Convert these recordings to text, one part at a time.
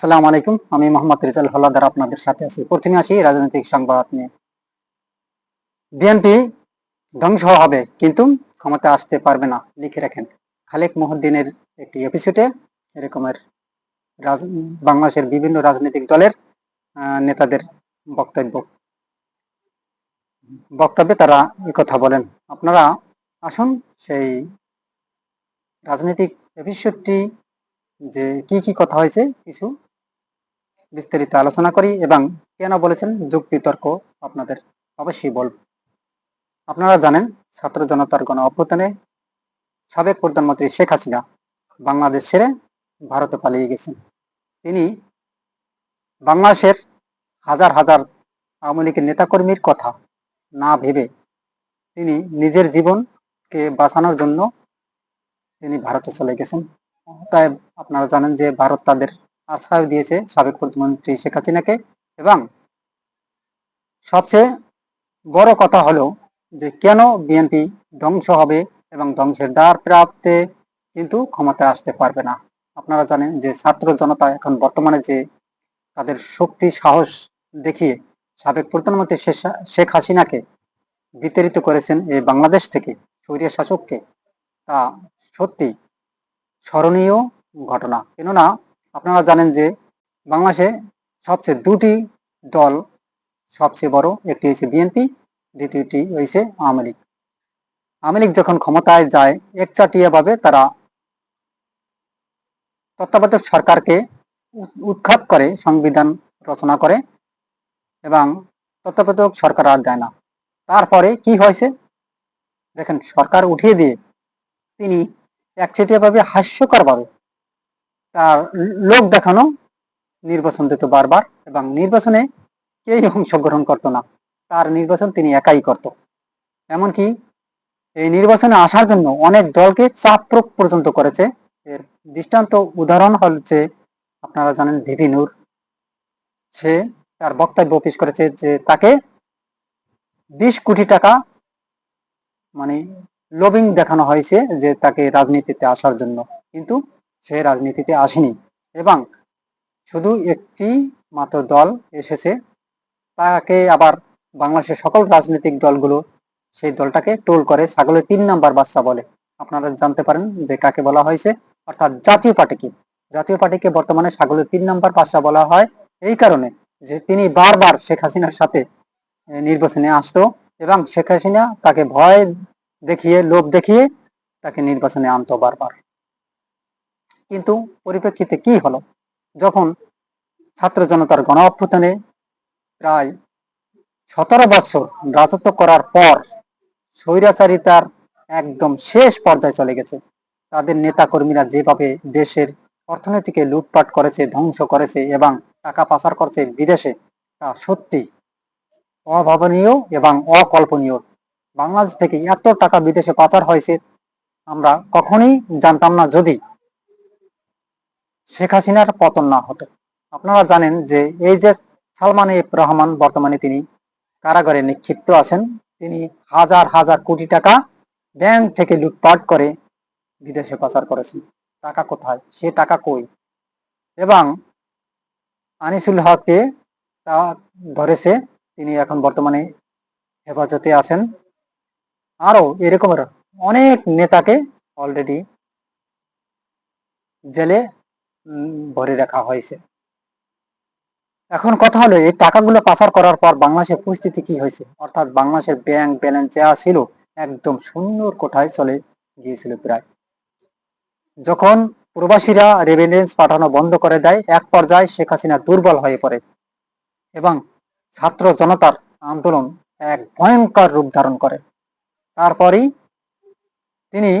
সালাম আলাইকুম। আমি মোহাম্মদ রিজাল হলাদার আপনাদের সাথে আছি। প্রথমে আসি রাজনৈতিক সংবাদ নিয়ে। বিএনপি ধ্বংস হবে, কিন্তু ক্ষমতা আসতে পারবে না, লিখে রাখেন। খালেক মহদ্দিনের একটি এপিসোডে এরকমের বাংলাদেশের বিভিন্ন রাজনৈতিক দলের নেতাদের বক্তব্য। বক্তব্যে তারা কথা বলেন। আপনারা আসুন সেই রাজনৈতিক এপিসোডটি যে কি কি কথা হয়েছে, কিছু বিস্তারিত আলোচনা করি এবং কেন বলেছেন যুক্তি তর্ক আপনাদের? অবশ্যই বলব আপনারা জানেন, ছাত্র জনতার গণ অভ্যুত্থানে সাবেক প্রধানমন্ত্রী শেখ হাসিনা বাংলাদেশ ছেড়ে ভারতে পালিয়ে গেছেন। তিনি বাংলাদেশের হাজার হাজার আওয়ামী লীগের নেতাকর্মীর কথা না ভেবে তিনি নিজের জীবনকে বাঁচানোর জন্য তিনি ভারতে চলে গেছেন। তাই আপনারা জানেন যে ভারত তাদের আশ্রয় দিয়েছে সাবেক প্রধানমন্ত্রী শেখ হাসিনাকে। এবং সবচেয়ে বড় কথা হলো যে কেন বিএনপি ধ্বংস হবে এবং ধ্বংসের দ্বার প্রাপ্তে কিন্তু ক্ষমতায় আসতে পারবে না। আপনারা জানেন যে ছাত্র জনতা এখন বর্তমানে যে তাদের শক্তি, সাহস দেখিয়ে সাবেক প্রধানমন্ত্রী শেখ হাসিনাকে বিতাড়িত করেছেন এই বাংলাদেশ থেকে স্বৈরিয়া শাসককে, তা সত্যি স্মরণীয় ঘটনা। কেননা আপনারা জানেন যে বাংলাদেশে সবচেয়ে দুটি দল সবচেয়ে বড়, একটি হচ্ছে বিএনপি দ্বিতীয়টি হয়েছে আওয়ামী লীগ। আওয়ামী লীগ যখন ক্ষমতায় যায়, একচাটিয়াভাবে তারা তত্ত্বাবধায়ক সরকারকে উৎখাত করে, সংবিধান রচনা করে এবং তত্ত্বাবধায়ক সরকার আর দেয় না। তারপরে কি হয়েছে? দেখেন, সরকার উঠিয়ে দিয়ে তিনি একচেটিয়া ভাবে হাস্যকর ভাবে তার লোক দেখানো নির্বাচন দিত বারবার এবং নির্বাচনে কেউই অংশগ্রহণ করতো না। তার নির্বাচন তিনি একাই করত। এমনকি এই নির্বাচনে আসার জন্য অনেক দলকে চাপ প্রয়োগ পর্যন্ত করেছে। এর দৃষ্টান্ত উদাহরণ হচ্ছে আপনারা জানেন ভিভি নূর। সে তার বক্তব্য পেশ করেছে যে তাকে বিশ কোটি টাকা মানে লবিং দেখানো হয়েছে যে তাকে রাজনীতিতে আসার জন্য। কিন্তু সে রাজনীতিতে আসেনি এবং শুধু একটি মাত্র দল এসেছে। তাকে আবার বাংলাদেশের সকল রাজনৈতিক দলগুলো সেই দলটাকে টোল করে, ছাগলের তিন নাম্বার বাচ্চা বলে। আপনারা জানতে পারেন যে কাকে বলা হয়েছে। অর্থাৎ জাতীয় পার্টিকে। জাতীয় পার্টিকে বর্তমানে ছাগলের তিন নাম্বার বাচ্চা বলা হয়। এই কারণে যে তিনি বারবার শেখ হাসিনার সাথে নির্বাচনে আসতো এবং শেখ হাসিনা তাকে ভয় দেখিয়ে, লোভ দেখিয়ে তাকে নির্বাচনে আনতো বারবার। কিন্তু পরিপ্রেক্ষিতে কি হলো? যখন ছাত্র জনতার গণ অভ্যুত্থানে প্রায় সতেরো বছর রাজত্ব করার পর স্বৈরাচারিতার একদম শেষ পর্যায়ে চলে গেছে। তাদের নেতা কর্মীরা যেভাবে দেশের অর্থনীতিকে লুটপাট করেছে, ধ্বংস করেছে এবং টাকা পাচার করছে বিদেশে, তা সত্যি অভাবনীয় এবং অকল্পনীয়। বাংলাদেশ থেকে এত টাকা বিদেশে পাচার হয়েছে, আমরা কখনোই জানতাম না। যদি শেখ হাসিনার পতন না হতো। আপনারা জানেন যে এই যে সালমান এফ রহমান বর্তমানে তিনি কারাগারে নিক্ষিপ্ত আছেন। তিনি হাজার হাজার কোটি টাকা ব্যাংক থেকে লুটপাট করে বিদেশে পাচার করেছেন। টাকা কোথায়? সে টাকা কই? এবং আনিসুল হককে তা ধরেছে তিনি এখন বর্তমানে হেফাজতে আছেন। আরও এরকমের অনেক নেতাকে অলরেডি জেলে ভরে রাখা হয়েছে। এখন কথা হলো, এই টাকাগুলো পাচার করার পর বাংলাদেশের পরিস্থিতি কি হয়েছে? অর্থাৎ বাংলাদেশের ব্যাংক ব্যালেন্স যা ছিল, একদম শূন্যর কোঠায় চলে গিয়েছিল প্রায়। যখন প্রবাসীরা রেভিডেন্স পাঠানো বন্ধ করে দেয়, এক পর্যায়ে শেখ হাসিনা দুর্বল হয়ে পড়ে এবং ছাত্র জনতার আন্দোলন এক ভয়ঙ্কর রূপ ধারণ করে। তারপরই তিনি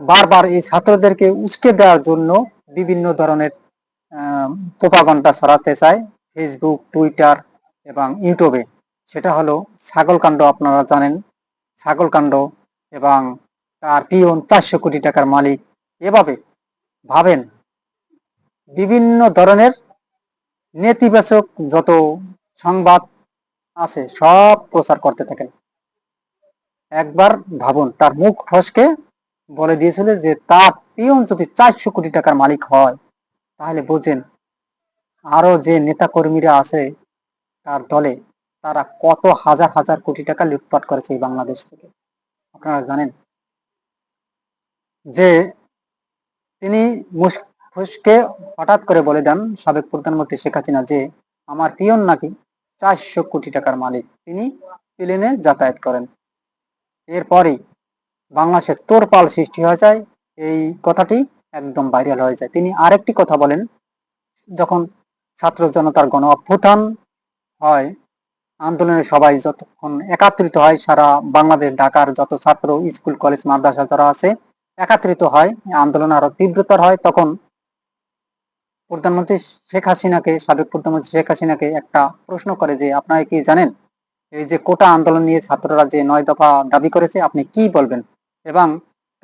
বারবার এই ছাত্রদেরকে উস্কে দেওয়ার জন্য বিভিন্ন ধরনের প্রোপাগন্ডা ছড়াতে চায় ফেসবুক টুইটার এবং ইউটিউবে সেটা হলো ছাগলকাণ্ড, আপনারা জানেন। ছাগলকাণ্ড এবং তার পিওন চারশো কোটি টাকার মালিক। এভাবে ভাবেন, বিভিন্ন ধরনের নেতিবাচক যত সংবাদ আছে, সব প্রচার করতে থাকেন। একবার ভাবুন, তার মুখ ফসকে বলে দিয়েছিল যে তার পিয়ন যদি চারশো কোটি টাকার মালিক হয়, তাহলে বোঝেন আরও যে নেতা কর্মীরা আছে তার দলে তারা কত হাজার হাজার কোটি টাকা লুটপাট করেছে এই বাংলাদেশ থেকে। আপনারা জানেন যে তিনি ফুসকে হঠাৎ করে বলে দেন সাবেক প্রধানমন্ত্রী শেখ হাসিনা যে আমার পিয়ন নাকি চারশো কোটি টাকার মালিক, তিনি প্লেনে যাতায়াত করেন। এরপরেই বাংলাদেশে তোরপাল সৃষ্টি হয়ে যায় এই কথাটি একদম ভাইরাল হয়ে যায়। তিনি আরেকটি কথা বলেন, যখন ছাত্র জনতার গণ অভ্যুত্থান হয়, আন্দোলনে সবাই যতক্ষণ একাত্রিত হয়, সারা বাংলাদেশ, ঢাকার যত ছাত্র, স্কুল, কলেজ, মাদ্রাসা যারা আছে, একাত্রিত হয়, আন্দোলন আরও তীব্রতর হয়, তখন প্রধানমন্ত্রী শেখ হাসিনাকে, সাবেক প্রধানমন্ত্রী শেখ হাসিনাকে একটা প্রশ্ন করে যে, আপনারা কি জানেন, এই যে কোটা আন্দোলন নিয়ে ছাত্ররা যে নয় দফা দাবি করেছে, আপনি কি বলবেন? এবং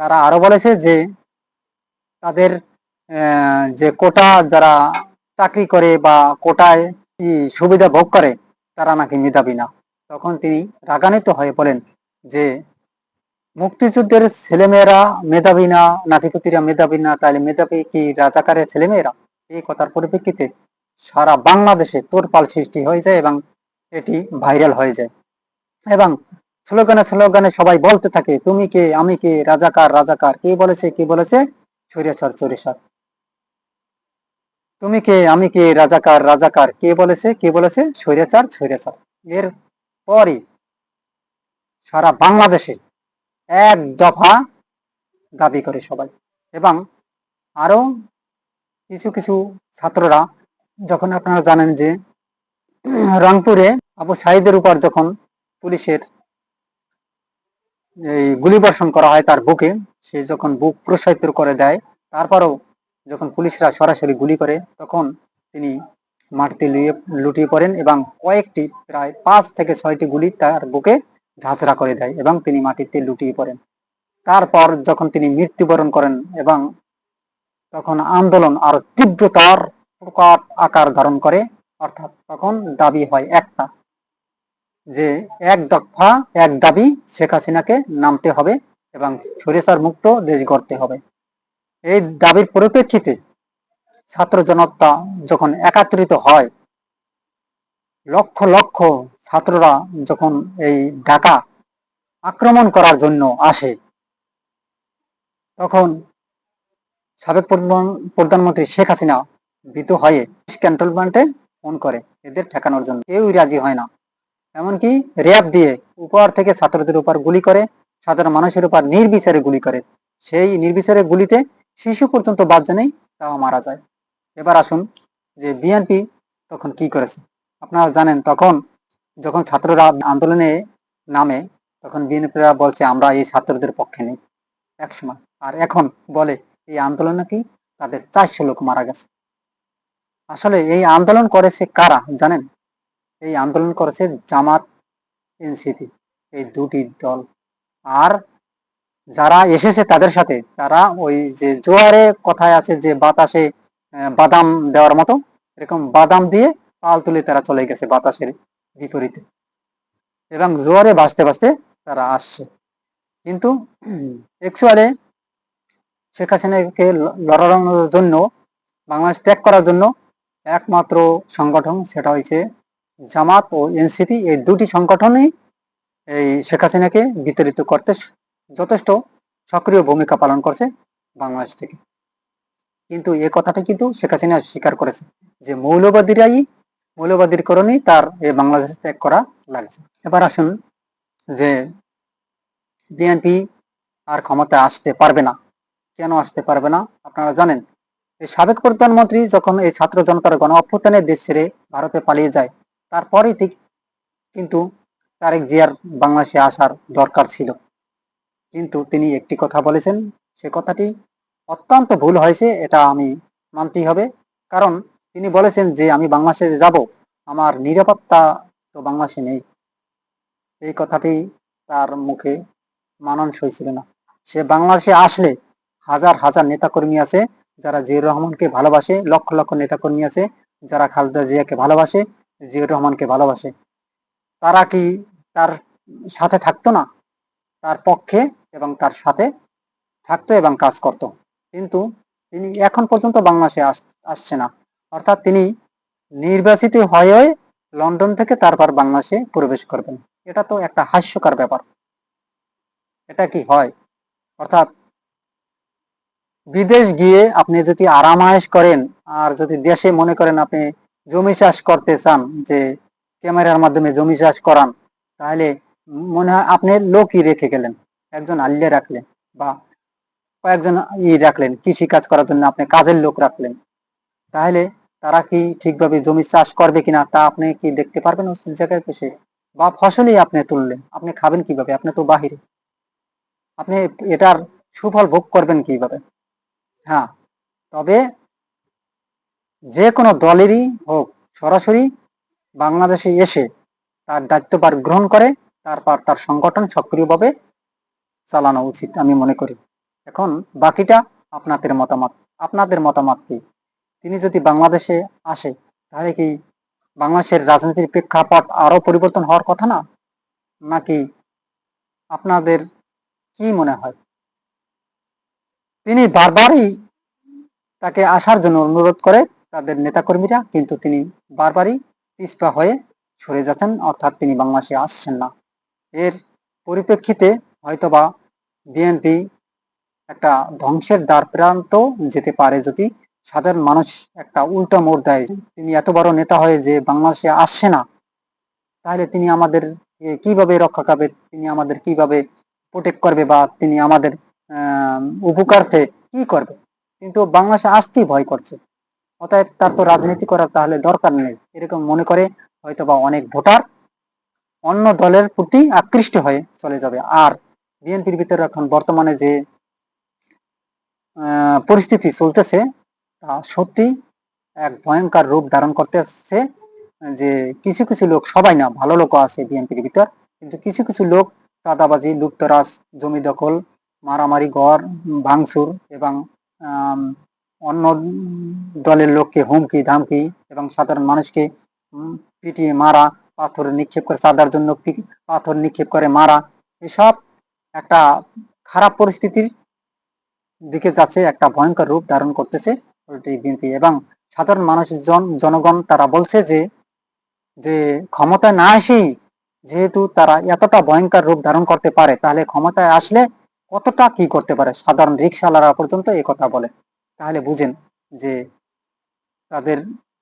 তারা আরও বলেছে যে তাদের যে কোটা যারা চাকরি করে বা কোটায় সুবিধা ভোগ করে, তারা নাকি মেধাবী না। তখন তিনি রাগান্বিত হয়ে বলেন যে, মুক্তিযুদ্ধের ছেলেমেয়েরা মেধাবী না, নাতিপুতিরা মেধাবী না, তাহলে মেধাবী কি রাজাকারের ছেলেমেয়েরা? এই কথার পরিপ্রেক্ষিতে সারা বাংলাদেশে তোরপাল সৃষ্টি হয়ে যায় এবং এটি ভাইরাল হয়ে যায়। এবং স্লোগানে স্লোগানে সবাই বলতে থাকে, তুমি কে? আমি কে? রাজাকার রাজাকার। কে বলেছে কে বলেছে? ছুরেশ্বর চুরেশ্বর তুমি কে? আমি কে? রাজাকার রাজাকার। কে বলেছে? কে বলেছে? স্বৈরাচার স্বৈরাচার এর পরই সারা বাংলাদেশে এক দফা দাবি করে সবাই। এবং আরও কিছু কিছু ছাত্ররা, যখন আপনারা জানেন যে রংপুরে আবু সাইদের উপর যখন পুলিশের এই গুলিবর্ষণ করা হয় তার বুকে, সে যখন বুক প্রসারিত করে দেয়, তারপরও যখন পুলিশরা সরাসরি গুলি করে, তখন তিনি মাটিতে লুয়ে লুটিয়ে পড়েন এবং কয়েকটি প্রায় পাঁচ থেকে ছয়টি গুলি তার বুকে ঝাঁঝরা করে দেয় এবং তিনি মাটিতে লুটিয়ে পড়েন। তারপর যখন তিনি মৃত্যুবরণ করেন এবং তখন আন্দোলন আরও তীব্রতার, প্রকট আকার ধারণ করে, অর্থাৎ তখন দাবি হয় একটা যে এক দফা, এক দাবি শেখ হাসিনাকে নামতে হবে এবং সরিষার মুক্ত দেশ গড়তে হবে। এই দাবির পরিপ্রেক্ষিতে ছাত্র জনতা যখন একাত্রিত হয়, লক্ষ লক্ষ ছাত্ররা যখন এই ঢাকা আক্রমণ করার জন্য আসে, তখন সাবেক প্রধান- প্রধানমন্ত্রী শেখ হাসিনা ভীত হয়ে ক্যান্টনমেন্টে ফোন করে, এদের ঠেকানোর জন্য। কেউই রাজি হয় না। এমনকি র্যাব দিয়ে উপর থেকে ছাত্রদের উপর গুলি করে, সাধারণ মানুষের উপর নির্বিচারে গুলি করে। সেই নির্বিচারে গুলিতে শিশু পর্যন্ত বাদ জানেই তাও মারা যায়। এবার আসুন যে বিএনপি তখন কি করেছে। আপনারা জানেন তখন যখন ছাত্ররা আন্দোলনে নামে, তখন বিএনপিরা বলছে, আমরা এই ছাত্রদের পক্ষে নেই। একসময় আর এখন বলে, এই আন্দোলন নাকি তাদের চারশো লোক মারা গেছে। আসলে এই আন্দোলন করেছে কারা জানেন? এই আন্দোলন করেছে জামাত এনসিপি, এই দুটি দল। আর যারা এসেছে তাদের সাথে, তারা ওই যে জোয়ারে কথায় আছে যে বাতাসে বাদাম দেওয়ার মতো, এরকম বাদাম দিয়ে পাল তুলে তারা চলে গেছে বাতাসের বিপরীতে। এবং জোয়ারে ভাসতে ভাসতে তারা আসছে। কিন্তু অ্যাকচুয়ালি শেখ হাসিনাকে লড়ানোর জন্য, বাংলাদেশ ত্যাগ করার জন্য একমাত্র সংগঠন সেটা হয়েছে জামাত ও এনসিপি এই দুটি সংগঠনই এই শেখ হাসিনাকে বিতাড়িত করতে যথেষ্ট সক্রিয় ভূমিকা পালন করছে বাংলাদেশ থেকে। কিন্তু এ কথাটা কিন্তু শেখ হাসিনা স্বীকার করেছে যে মৌলবাদীরাই মৌলবাদীর কারণেই তার এই বাংলাদেশ ত্যাগ করা লাগছে। এবার আসুন যে বিএনপি আর ক্ষমতায় আসতে পারবে না। কেন আসতে পারবে না? আপনারা জানেন সাবেক প্রধানমন্ত্রী যখন এই ছাত্র জনতার গণ অভ্যুত্থানের দেশ ছেড়ে ভারতে পালিয়ে যায় তারপরেই ঠিক কিন্তু তারেক জিয়ার বাংলাদেশে আসার দরকার ছিল। কিন্তু তিনি একটি কথা বলেছেন, সে কথাটি অত্যন্ত ভুল হয়েছে, এটা আমি মানতেই হবে। কারণ তিনি বলেছেন যে, আমি বাংলাদেশে যাব, আমার নিরাপত্তা তো বাংলাদেশে নেই। এই কথাটি তার মুখে মানানসই ছিল না। সে বাংলাদেশে আসলে হাজার হাজার নেতাকর্মী আছে, যারা জিয়ুর রহমানকে ভালোবাসে, লক্ষ লক্ষ নেতাকর্মী আছে, যারা খালেদা জিয়াকে ভালোবাসে জিয়ুর রহমানকে ভালোবাসে। তারা কি তার সাথে থাকতো না? তার পক্ষে এবং তার সাথে থাকতো এবং কাজ করত। কিন্তু তিনি এখন পর্যন্ত বাংলাদেশে আস- আসছে না। অর্থাৎ তিনি নির্বাচিত হয়ে লন্ডন থেকে তারপর বাংলাদেশে প্রবেশ করবেন। এটা তো একটা হাস্যকর ব্যাপার। এটা কি হয়? অর্থাৎ বিদেশ গিয়ে আপনি যদি আরামায়েশ করেন, আর যদি দেশে মনে করেন আপনি জমি চাষ করতে চান, যে ক্যামেরার মাধ্যমে জমি চাষ করান, তাহলে মনে হয় আপনি লোকই রেখে গেলেন, একজন আল্লিয়া রাখলেন বা কয়েকজন ই রাখলেন, কৃষি কাজ করার জন্য আপনি কাজের লোক রাখলেন, তাহলে তারা কি ঠিকভাবে জমি চাষ করবে কিনা তা আপনি কি দেখতে পারবেন জায়গায় বসে? বা ফসলই আপনি তুললেন, আপনি খাবেন কীভাবে? আপনি তো বাহিরে। আপনি এটার সুফল ভোগ করবেন কীভাবে? হ্যাঁ তবে যে কোনো দলেরই হোক, সরাসরি বাংলাদেশে এসে তার দায়িত্বভার গ্রহণ করে, তারপর তার সংগঠন সক্রিয়ভাবে চালানো উচিত আমি মনে করি। এখন বাকিটা আপনাদের মতামত। আপনাদের মতামত কি? তিনি যদি বাংলাদেশে আসে, তাহলে কি বাংলাদেশের রাজনীতির প্রেক্ষাপট আরও পরিবর্তন হওয়ার কথা না? নাকি আপনাদের কি মনে হয়? তিনি বারবারই তাকে আসার জন্য অনুরোধ করে তাদের নেতাকর্মীরা কিন্তু তিনি বারবারই পিছপা হয়ে সরে যাচ্ছেন, অর্থাৎ তিনি বাংলাদেশে আসছেন না। এর পরিপ্রেক্ষিতে হয়তোবা বিএনপি একটা ধ্বংসের দ্বার প্রান্ত যেতে পারে যদি সাধারণ মানুষ একটা উল্টা মোড় দেয়। তিনি এত বড় নেতা হয়ে যে বাংলাদেশে আসছে না, তাহলে তিনি আমাদের কীভাবে রক্ষা করবে? তিনি আমাদের কীভাবে প্রোটেক্ট করবে বা তিনি আমাদের উপকার্থে কি করবে? কিন্তু বাংলাদেশে আসতেই ভয় করছে। অতএব তার তো রাজনীতি করার তাহলে দরকার নেই। এরকম মনে করে হয়তো বা অনেক ভোটার অন্য দলের প্রতি আকৃষ্ট হয়ে চলে যাবে। আর বিএনপির ভিতরে এখন বর্তমানে যে পরিস্থিতি চলতেছে, তা সত্যি এক ভয়ঙ্কর রূপ ধারণ করতেছে যে কিছু কিছু লোক, সবাই না, ভালো লোকও আছে বিএনপির ভিতর, কিন্তু কিছু কিছু লোক চাঁদাবাজি লুপ্তরাজ জমি দখল, মারামারি, গড়, ভাঙচুর এবং অন্য দলের লোককে হুমকি, ধামকি এবং সাধারণ মানুষকে পিটিয়ে মারা, পাথর নিক্ষেপ করে চাঁদার জন্য পাথর নিক্ষেপ করে, মারা, এসব একটা খারাপ পরিস্থিতির দিকে যাচ্ছে, একটা ভয়ঙ্কর রূপ ধারণ করতেছে বিএনপি এবং সাধারণ মানুষ জন জনগণ তারা বলছে যে যে ক্ষমতায় না এসেই যেহেতু তারা এতটা ভয়ঙ্কর রূপ ধারণ করতে পারে, তাহলে ক্ষমতায় আসলে কতটা কি করতে পারে? সাধারণ রিক্সাওয়ালারা পর্যন্ত এই কথা বলে। তাহলে বুঝেন যে তাদের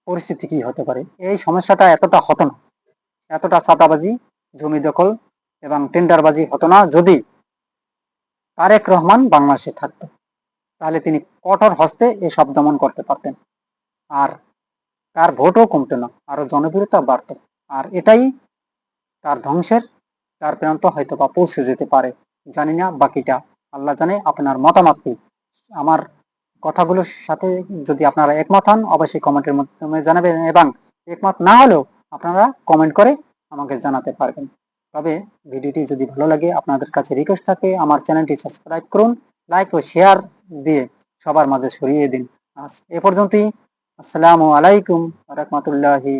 পরিস্থিতি কি হতে পারে। এই সমস্যাটা এতটা হতো না। এতটা চাঁদাবাজি, জমি দখল এবং টেন্ডারবাজি হতো না যদি তারেক রহমান বাংলাদেশে থাকতো। তাহলে তিনি কঠোর হস্তে এসব দমন করতে পারতেন। আর তার ভোটও কমতো না, আরও জনপ্রিয়তা বাড়ত। আর এটাই তার ধ্বংসের, তার প্রান্ত হয়তো বা পৌঁছে যেতে পারে। জানি না বাকিটা। আল্লাহ জানে আপনার মতামত কি। আমার কথাগুলোর সাথে যদি আপনারা একমত হন, অবশ্যই কমেন্টের মাধ্যমে জানাবেন এবং একমত না হলেও আপনারা কমেন্ট করে আমাকে জানাতে পারবেন। তবে ভিডিওটি যদি ভালো লাগে, আপনাদের কাছে রিকোয়েস্ট থাকে, আমার চ্যানেলটি সাবস্ক্রাইব করুন লাইক ও শেয়ার দিয়ে সবার মাঝে ছড়িয়ে দিন। আজ এ পর্যন্তই। আসসালামু আলাইকুম, রহমতুল্লাহি